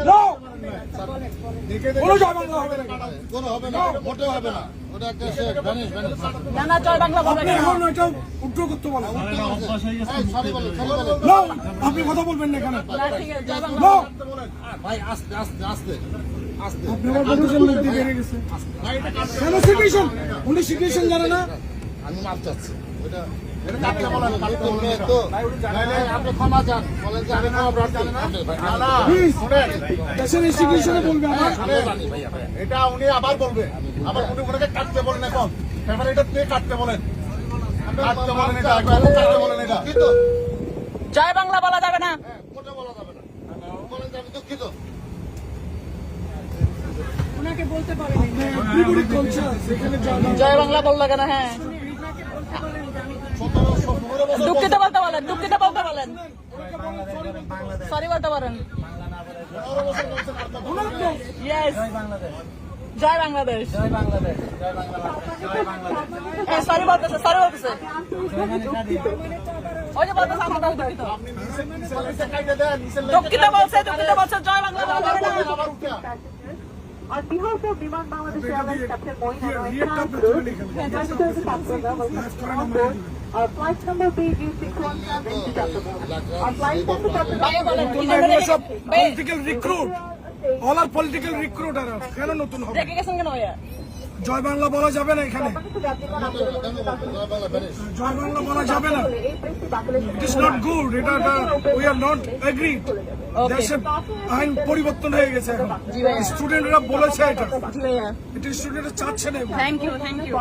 No! কোনো জয় হবে না। কোনো হবে না মোটেও হবে না। ওটা একটা ভ্যানিশ ভ্যানিশ না না জয় বাংলা বলবে আপনি এখন এটা উদ্র করতে বলে। সরি বলে No! আপনি কথা বলবেন না এখানে। না ঠিক আছে জয় বাংলা No! ভাই আস্তে আস্তে আস্তে। আস্তে আপনি আমার বন্ধুদের মধ্যে বেড়ে গেছে। কেন সিচুয়েশন উনি সিচুয়েশন জানে না। আমি মাপ চাচ্ছি। ওটা এটা কাটতে বলেন কাটতে বলেন তো। নাইলে আপনি ক্ষমা চান। বলেন যে আমি ক্ষমা প্রার্থী। আপনি ভাই না প্লিজ দেশের ইনস্টিটিউশনে বলবে আমার? আমি জানি ভাইয়া ভাইয়া। এটা উনি আবার বলবে। আবার উনি ওনাকে কাটতে বলেন এখন। এবার এটা কাটতে বলেন? কাটতে বলেন এটা কাটতে বলেন এটা। জয় বাংলা বলা যাবে না। হ্যাঁ মোটেও বলা যাবে না। বলেন আমি দুঃখিত। বিপরীত বলছে। সেখানে জয় বাংলা বলল কেন? হ্যাঁ। দুঃখিত বলতে বলেন দুঃখিত বলতে বলেন সরি বলতে পারেন। জয় বাংলাদেশ। সরি বলতেছে সরি বলতেছে। ওই যে বলতেছে, আমরা দুঃখিত। বলছে দুঃখিত বলছে, জয় Bangla On behalf of Biman Bangladesh Airlines Captain Moin and on board. Our flight number BG617 to Chattanooga. Our flight ভাই political recruit all are political recruiter কেন নতুন হবে জয় বাংলা বলা যাবে না এখানে। জয় বাংলা বাংলা যাবে না। ইট ইস নট গুড এটা উই আর নট এগ্রিড দেশের আইন পরিবর্তন হয়ে গেছে স্টুডেন্টরা বলেছে এটা। এটা স্টুডেন্টরা চাচ্ছে না থ্যাংক ইউ থ্যাংক ইউ